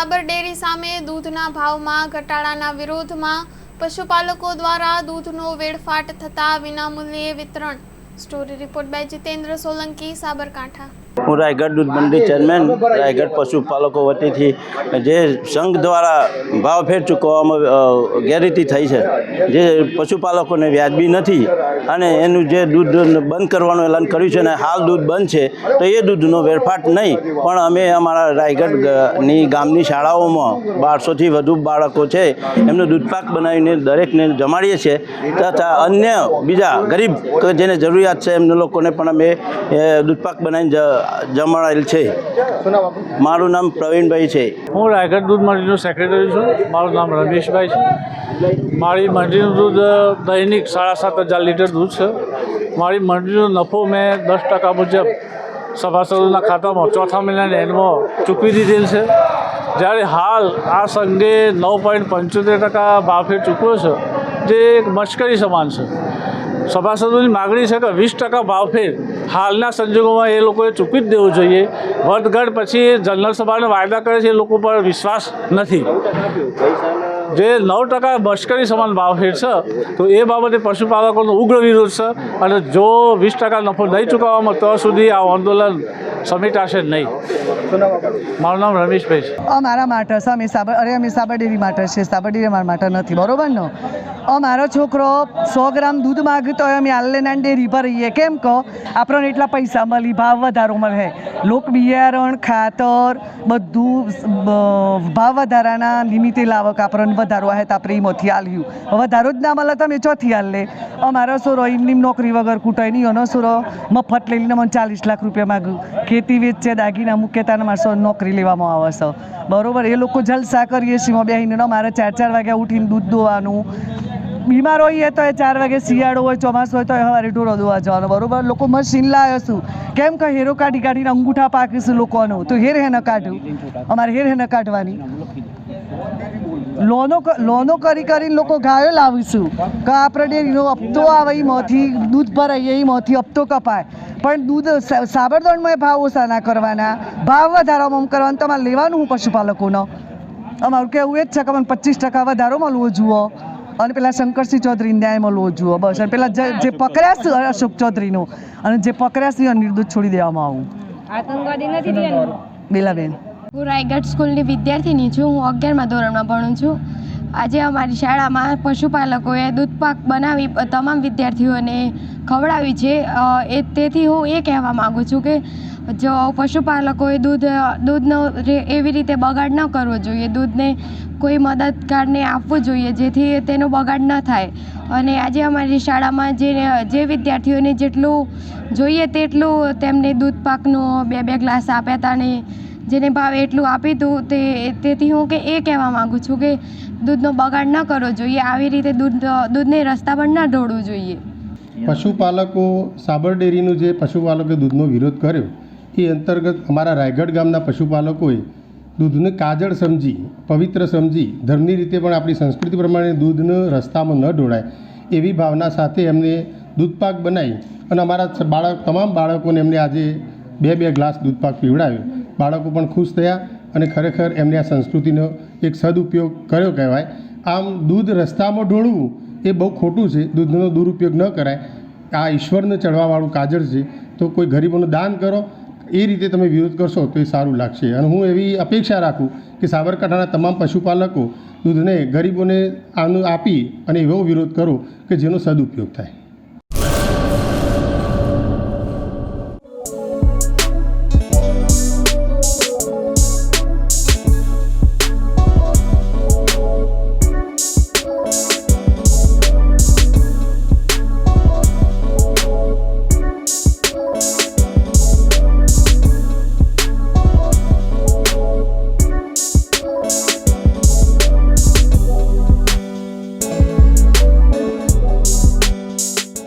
સાબર dairy સામે દૂધના ભાવમાં ઘટાડાના વિરોધમાં પશુપાલકો દ્વારા દૂધનો વેડફાટ થતા વિનામૂલ્યે વિતરણ. Story report by Jitendra Solanki, Sabarkantha. હું રાયગઢ દૂધ મંડળી ચેરમેન, રાયગઢ પશુપાલકો વતીથી જે સંઘ દ્વારા ભાવફેર ચૂકવવામાં ગેરંટી થઈ છે, જે પશુપાલકોને વ્યાજબી નથી અને એનું જે દૂધ બંધ કરવાનું એલાન કર્યું છે અને હાલ દૂધ બંધ છે, તો એ દૂધનો વેરફાટ નહીં. પણ અમે અમારા રાયગઢની ગામની શાળાઓમાં બારસોથી વધુ બાળકો છે, એમનો દૂધપાક બનાવીને દરેકને જમાડીએ છીએ તથા અન્ય બીજા ગરીબ જેને જરૂરિયાત છે એમને લોકોને પણ અમે દૂધપાક બનાવીને જ- જમાડેલ છે. મારું નામ પ્રવીણભાઈ છે. હું રાયગઢ દૂધ મંડળીનો સેક્રેટરી છું. મારું નામ રમેશભાઈ છે. મારી મંડળીનું દૂધ દૈનિક સાડા સાત હજાર લીટર દૂધ છે. મારી મંડળીનો નફો મેં દસ ટકા મુજબ સભાસદોના ખાતામાં ચોથા મહિનાની એન્ડમાં ચૂકવી દીધેલ છે. જ્યારે હાલ આ સંઘે નવ પોઈન્ટ પંચોતેર ટકા ભાફે ચૂકવ્યો છે જે એક મશ્કરી સમાન છે. સભાસદોની માગણી છે કે વીસ ટકા ભાવફેર હાલના સંજોગોમાં એ લોકોએ ચૂકવી જ દેવું જોઈએ. વધઘટ પછી જનરલ સભાને વાયદા કરે છે એ લોકો પર વિશ્વાસ નથી. જે નવ ટકા મશ્કરી સમાન ભાવ છે, તો એ બાબતે પશુપાલકોનો ઉગ્ર વિરોધ છે અને જો વીસ ટકા નફો નહીં ચૂકવવામાં, તો સુધી આ આંદોલન સમેટાશે નહીં. મારું નામ રમેશભાઈ છે. અમારા માટે છે અમે સાબર અરે અમે સાબરડેરી માટે છે સાબરડેરી અમારા માટે નથી બરોબર ને? અમારો છોકરો સો ગ્રામ દૂધ માગતો હોય અમે આલ્લેના ડેરી પર રહીએ. કેમ કહો? આપણને એટલા પૈસા મળી ભાવ વધારો મળે. લોક બિયારણ ખાતર બધું ભાવ વધારાના નિમિત્તે લાવક આપણને વધારો આવે તો આપણે એમાંથી આલ્યું. વધારો જ ના મળે તો અમે ચોથી આલે લે અમારો સોરો એમની નોકરી વગર કૂટાય નહીં. એનો સોરો મફત લઈ લઈને મને ચાલીસ લાખ રૂપિયા માગું ખેતી છે, દાગીના મુકેતાના તાને નોકરી લેવામાં આવશે બરાબર, એ લોકો જલસા કરીએ છીએ બેહીને મારે ચાર ચાર વાગ્યા ઉઠીને દૂધ દોવાનું. બીમાર હોઈએ તો એ ચાર વાગે શિયાળો હોય, ચોમાસું હોય તો એ હવારે ઢોરો દોવા જવાનું. બરોબર, લોકો મશીન લાવ્યો છું. કેમ કે હેરો કાઢી કાઢીને અંગૂઠા પાકીશું લોકોનું. તો હેર હેને કાઢ્યું અમારે હેર હેને કાઢવાની. લોનો લોનો કરી કરીને લોકો ગાયો લાવીશું. કે આપણે હપ્તો આવે એમાંથી દૂધ ભરાઈએ એમાંથી હપ્તો કપાય. પણ દૂધ સાબરદોણમાં ભાવ ઓછા ના કરવાના. ભાવ વધારામાં કરવાનું. તમારે લેવાનું હું પશુપાલકોનો? અમારું કહેવું એ જ છે કે મને પચીસ ટકા વધારો મળવો જુઓ. અને પેલા શંકરસિંહ ચૌધરી ન્યાય મળવો જુઓ. બસ. અને પેલા જે જે પકડ્યા છે અશોક ચૌધરીનું. અને જે પકડ્યા છે નિર્દોષ છોડી દેવામાં આવું. આતંકવાદી નથી બેલા બેલાબેન. હું રાયગઢ સ્કૂલની વિદ્યાર્થીની છું. હું અગિયારમાં ધોરણમાં ભણું છું. આજે અમારી શાળામાં પશુપાલકોએ દૂધપાક બનાવી તમામ વિદ્યાર્થીઓને ખવડાવી છે. એ તેથી હું એ કહેવા માગું છું કે જો પશુપાલકોએ દૂધ, દૂધનો એવી રીતે બગાડ ન કરવો જોઈએ. દૂધને કોઈ મદદગારને આપવું જોઈએ જેથી તેનો બગાડ ન થાય. અને આજે અમારી શાળામાં જે જે વિદ્યાર્થીઓને જેટલું જોઈએ તેટલું તેમને દૂધ બે બે ગ્લાસ આપ્યા હતા અને જેને ભાવે એટલું આપી દઉં તે તેથી હું કે એ કહેવા માગું છું કે દૂધનો બગાડ ન કરવો જોઈએ. આવી રીતે દૂધ, દૂધને રસ્તા પર ન ઢોળવું જોઈએ. પશુપાલકો સાબર ડેરીનું જે પશુપાલકે દૂધનો વિરોધ કર્યો, એ અંતર્ગત અમારા રાયગઢ ગામના પશુપાલકોએ દૂધને કાજળ સમજી, પવિત્ર સમજી, ધર્મની રીતે પણ આપણી સંસ્કૃતિ પ્રમાણે દૂધને રસ્તામાં ન ઢોળાય એવી ભાવના સાથે એમને દૂધપાક બનાવી અને અમારા બાળક, તમામ બાળકોને એમને આજે બે બે ગ્લાસ દૂધપાક પીવડાવ્યો. બાળકો પણ ખુશ થયા અને ખરેખર એમને આ સંસ્કૃતિનો એક સદુપયોગ કર્યો કહેવાય. આમ દૂધ રસ્તામાં ઢોળવું એ બહુ ખોટું છે. દૂધનો દુરુપયોગ ન કરાય. આ ઈશ્વરને ચડવાવાળું કાજળ છે. તો કોઈ ગરીબોનું દાન કરો, એ રીતે તમે વિરોધ કરશો તો એ સારું લાગશે. અને હું એવી અપેક્ષા રાખું કે સાબરકાંઠાના તમામ પશુપાલકો દૂધને ગરીબોને આનું આપી અને એવો વિરોધ કરો કે જેનો સદુપયોગ થાય.